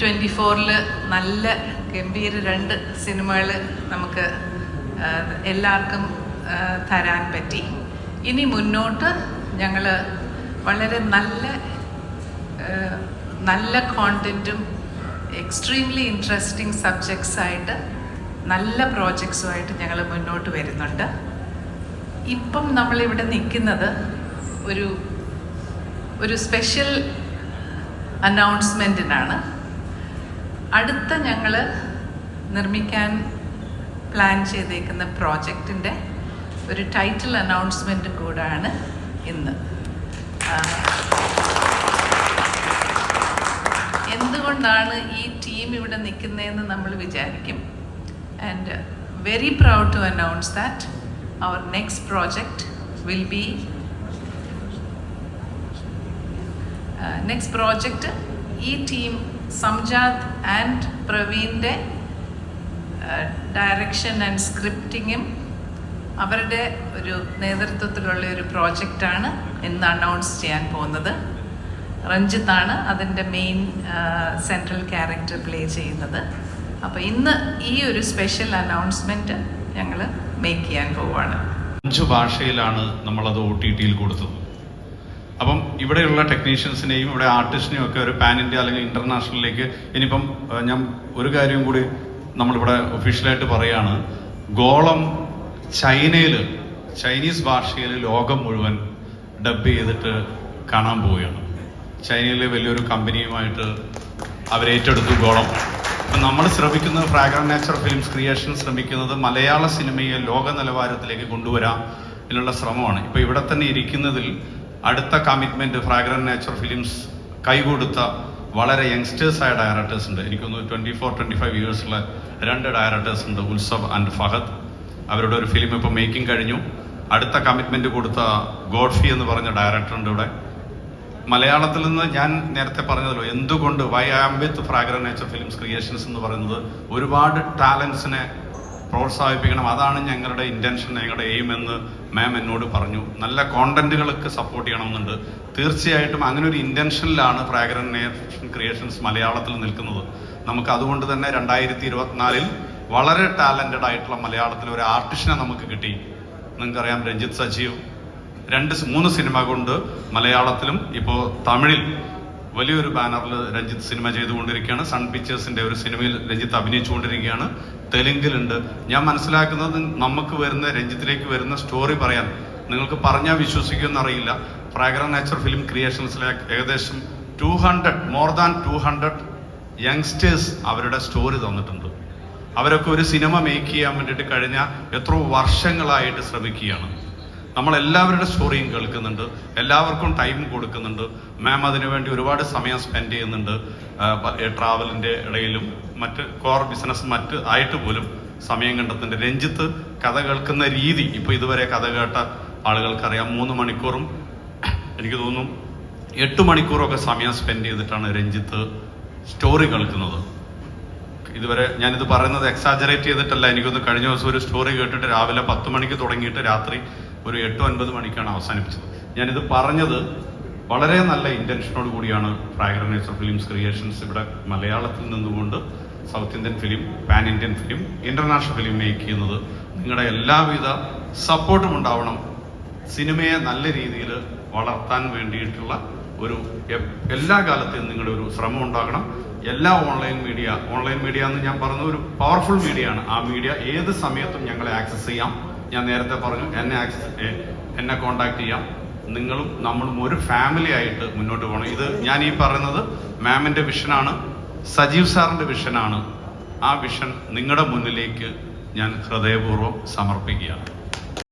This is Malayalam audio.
ട്വന്റി ഫോറിൽ നല്ല ഗംഭീര രണ്ട് സിനിമകൾ നമുക്ക് എല്ലാവർക്കും തരാൻ പറ്റി. ഇനി മുന്നോട്ട് ഞങ്ങൾ വളരെ നല്ല നല്ല കോണ്ടന്റും എക്സ്ട്രീംലി ഇൻട്രസ്റ്റിംഗ് സബ്ജക്ട്സ് ആയിട്ട് നല്ല പ്രോജക്ട്സുമായിട്ട് ഞങ്ങൾ മുന്നോട്ട് വരുന്നുണ്ട്. ഇപ്പം നമ്മളിവിടെ നിൽക്കുന്നത് ഒരു ഒരു സ്പെഷ്യൽ അനൗൺസ്മെന്റിനാണ് അടുത്ത ഞങ്ങൾ നിർമ്മിക്കാൻ പ്ലാൻ ചെയ്തേക്കുന്ന പ്രോജക്റ്റിന്റെ ഒരു ടൈറ്റിൽ അനൗൺസ്മെന്റ് കൂടാണ് ഇന്ന്. എന്തുകൊണ്ടാണ് ഈ ടീം ഇവിടെ നിൽക്കുന്നതെന്ന് നമ്മൾ വിചാരിക്കും. And very proud to announce that our next project will be next project ഈ ടീം സംജാദ് ആൻഡ് പ്രവീണിന്റെ ഡയറക്ഷൻ ആൻഡ് സ്ക്രിപ്റ്റിങ്ങും അവരുടെ ഒരു നേതൃത്വത്തിലുള്ള ഒരു പ്രോജക്റ്റാണ് ഇന്ന് അനൗൺസ് ചെയ്യാൻ പോകുന്നത്. റഞ്ജിത്താണ് അതിന്റെ മെയിൻ സെൻട്രൽ ക്യാരക്ടർ പ്ലേ ചെയ്യുന്നത്. അപ്പോൾ ഇന്ന് ഈ ഒരു സ്പെഷ്യൽ അനൗൺസ്മെന്റ് ഞങ്ങൾ മേക്ക് ചെയ്യാൻ പോവുകയാണ് അഞ്ച് ഭാഷയിലാണ് നമ്മളത് ഒ ടി ടിയിൽ കൊടുത്തത്. അപ്പം ഇവിടെയുള്ള ടെക്നീഷ്യൻസിനെയും ഇവിടെ ആർട്ടിസ്റ്റിനെയും ഒക്കെ ഒരു പാൻ ഇന്ത്യ അല്ലെങ്കിൽ ഇന്റർനാഷണലിലേക്ക് ഇനിയിപ്പം ഞാൻ ഒരു കാര്യം കൂടി നമ്മളിവിടെ ഒഫീഷ്യലായിട്ട് പറയാണ്. ഗോളം ചൈനയിൽ ചൈനീസ് ഭാഷയിൽ ലോകം മുഴുവൻ ഡബ് ചെയ്തിട്ട് കാണാൻ പോവുകയാണ്. ചൈനയിലെ വലിയൊരു കമ്പനിയുമായിട്ട് അവരേറ്റെടുത്തു ഗോളം. അപ്പം നമ്മൾ ശ്രമിക്കുന്നത് ഫ്രാഗ്രൻ നേച്ചർ ഫിലിംസ് ക്രിയേഷൻ ശ്രമിക്കുന്നത് മലയാള സിനിമയെ ലോക നിലവാരത്തിലേക്ക് കൊണ്ടുവരാം എന്നുള്ള ശ്രമമാണ്. ഇപ്പോൾ ഇവിടെ തന്നെ ഇരിക്കുന്നതിൽ അടുത്ത കമ്മിറ്റ്മെന്റ് ഫ്രാഗ്രൻ നേച്ചർ ഫിലിംസ് കൈകൊടുത്ത വളരെ യങ്സ്റ്റേഴ്സായ ഡയറക്ടേഴ്സ് ഉണ്ട്. എനിക്കൊന്ന് ട്വന്റി ഫോർ ട്വന്റി ഫൈവ് ഇയേഴ്സുള്ള രണ്ട് ഡയറക്ടേഴ്സ് ഉണ്ട് ഉത്സവ് ആൻഡ് ഫഹദ്. അവരുടെ ഒരു ഫിലിം ഇപ്പോൾ മേക്കിംഗ് കഴിഞ്ഞു. അടുത്ത കമ്മിറ്റ്മെന്റ് കൊടുത്ത ഗോഡ്ഫി എന്ന് പറഞ്ഞ ഡയറക്ടറുണ്ട് ഇവിടെ. മലയാളത്തിൽ നിന്ന് ഞാൻ നേരത്തെ പറഞ്ഞതല്ലോ എന്തുകൊണ്ട് why am with Fragrant Nature Films Creations എന്ന് പറയുന്നത് ഒരുപാട് ടാലൻസിനെ പ്രോത്സാഹിപ്പിക്കണം. അതാണ് ഞങ്ങളുടെ ഇന്റൻഷൻ ഞങ്ങളുടെ എയിം എന്ന് മാം എന്നോട് പറഞ്ഞു. നല്ല കോണ്ടന്റുകൾക്ക് സപ്പോർട്ട് ചെയ്യണമെന്നുണ്ട്. തീർച്ചയായിട്ടും അങ്ങനെ ഒരു ഇന്റൻഷനിലാണ് ഫ്രാഗ്രൻ നേഷൻ ക്രിയേഷൻസ് മലയാളത്തിൽ നിൽക്കുന്നത്. നമുക്ക് അതുകൊണ്ട് തന്നെ രണ്ടായിരത്തി ഇരുപത്തിനാലിൽ വളരെ ടാലന്റഡ് ആയിട്ടുള്ള മലയാളത്തിലെ ഒരു ആർട്ടിസ്റ്റിനെ നമുക്ക് കിട്ടി. നിങ്ങൾക്കറിയാം രഞ്ജിത്ത് സജീവ്. രണ്ട് മൂന്ന് സിനിമ കൊണ്ട് മലയാളത്തിലും ഇപ്പോൾ തമിഴിൽ വലിയൊരു ബാനറിൽ രഞ്ജിത്ത് സിനിമ ചെയ്തുകൊണ്ടിരിക്കുകയാണ്. സൺ പിക്ചേഴ്സിന്റെ ഒരു സിനിമയിൽ രഞ്ജിത്ത് അഭിനയിച്ചുകൊണ്ടിരിക്കുകയാണ്. തെലുങ്കിലുണ്ട്. ഞാൻ മനസ്സിലാക്കുന്നത് നമുക്ക് വരുന്ന രഞ്ജിത്തിലേക്ക് വരുന്ന സ്റ്റോറി പറയാൻ. നിങ്ങൾക്ക് പറഞ്ഞാൽ വിശ്വസിക്കുമെന്ന് അറിയില്ല ഫ്രാഗ്ര നേച്ചർ ഫിലിം ക്രിയേഷൻസിലെ ഏകദേശം two hundred more than two hundred youngsters അവരുടെ സ്റ്റോറി തന്നിട്ടുണ്ട്. അവരൊക്കെ ഒരു സിനിമ മേക്ക് ചെയ്യാൻ വേണ്ടിയിട്ട് കഴിഞ്ഞ എത്രയോ വർഷങ്ങളായിട്ട് ശ്രമിക്കുകയാണ്. നമ്മൾ എല്ലാവരുടെ സ്റ്റോറിയും കേൾക്കുന്നുണ്ട്. എല്ലാവർക്കും ടൈം കൊടുക്കുന്നുണ്ട്. മാം അതിനുവേണ്ടി ഒരുപാട് സമയം സ്പെൻഡ് ചെയ്യുന്നുണ്ട്. ട്രാവലിന്റെ ഇടയിലും മറ്റ് കോർ ബിസിനസ് മറ്റ് ആയിട്ട് പോലും സമയം കണ്ടെത്തുന്നുണ്ട്. രഞ്ജിത്ത് കഥ കേൾക്കുന്ന രീതി ഇപ്പൊ ഇതുവരെ കഥ കേട്ട ആളുകൾക്കറിയാം. മൂന്ന് മണിക്കൂറും എനിക്ക് തോന്നുന്നു എട്ട് മണിക്കൂറൊക്കെ സമയം സ്പെൻഡ് ചെയ്തിട്ടാണ് രഞ്ജിത്ത് സ്റ്റോറി കേൾക്കുന്നത്. ഇതുവരെ ഞാനിത് പറയുന്നത് എക്സാജറേറ്റ് ചെയ്തിട്ടല്ല. എനിക്കൊന്ന് കഴിഞ്ഞ ദിവസം ഒരു സ്റ്റോറി കേട്ടിട്ട് രാവിലെ പത്ത് മണിക്ക് തുടങ്ങിയിട്ട് രാത്രി ഒരു എട്ട് ഒൻപത് മണിക്കാണ് അവസാനിപ്പിച്ചത്. ഞാനിത് പറഞ്ഞത് വളരെ നല്ല ഇന്റൻഷനോട് കൂടിയാണ് ഫ്രാഗ്രൻ നേച്ചർ ഫിലിംസ് ക്രിയേഷൻസ് ഇവിടെ മലയാളത്തിൽ നിന്നുകൊണ്ട് South Indian film pan Indian film international film make ചെയ്യുന്നത്. നിങ്ങളുടെ എല്ലാവിധ സപ്പോർട്ടും ഉണ്ടാവണം. സിനിമയെ നല്ല രീതിയിൽ വളർത്താൻ വേണ്ടിയിട്ടുള്ള ഒരു എല്ലാ കാലത്തെയും നിങ്ങളുടെ ഒരു ശ്രമം ഉണ്ടാകണം. എല്ലാ ഓൺലൈൻ മീഡിയ ഓൺലൈൻ മീഡിയ എന്ന് ഞാൻ പറഞ്ഞ ഒരു പവർഫുൾ മീഡിയ ആണ്. ആ മീഡിയ ഏത് സമയത്തും ഞങ്ങളെ ആക്സസ് ചെയ്യാം. ഞാൻ നേരത്തെ പറഞ്ഞു എന്നെ ആക്സസ് എന്നെ കോണ്ടാക്ട് ചെയ്യാം. നിങ്ങളും നമ്മളും ഒരു ഫാമിലി ആയിട്ട് മുന്നോട്ട് പോകണം. ഇത് ഞാൻ ഈ പറയുന്നത് മാമിന്റെ വിഷനാണ് സജീവ് സാറിന്റെ വിഷനാണ് ആ വിഷൻ നിങ്ങളുടെ മുന്നിലേക്ക് ഞാൻ ഹൃദയപൂർവം സമർപ്പിക്കുകയാണ്.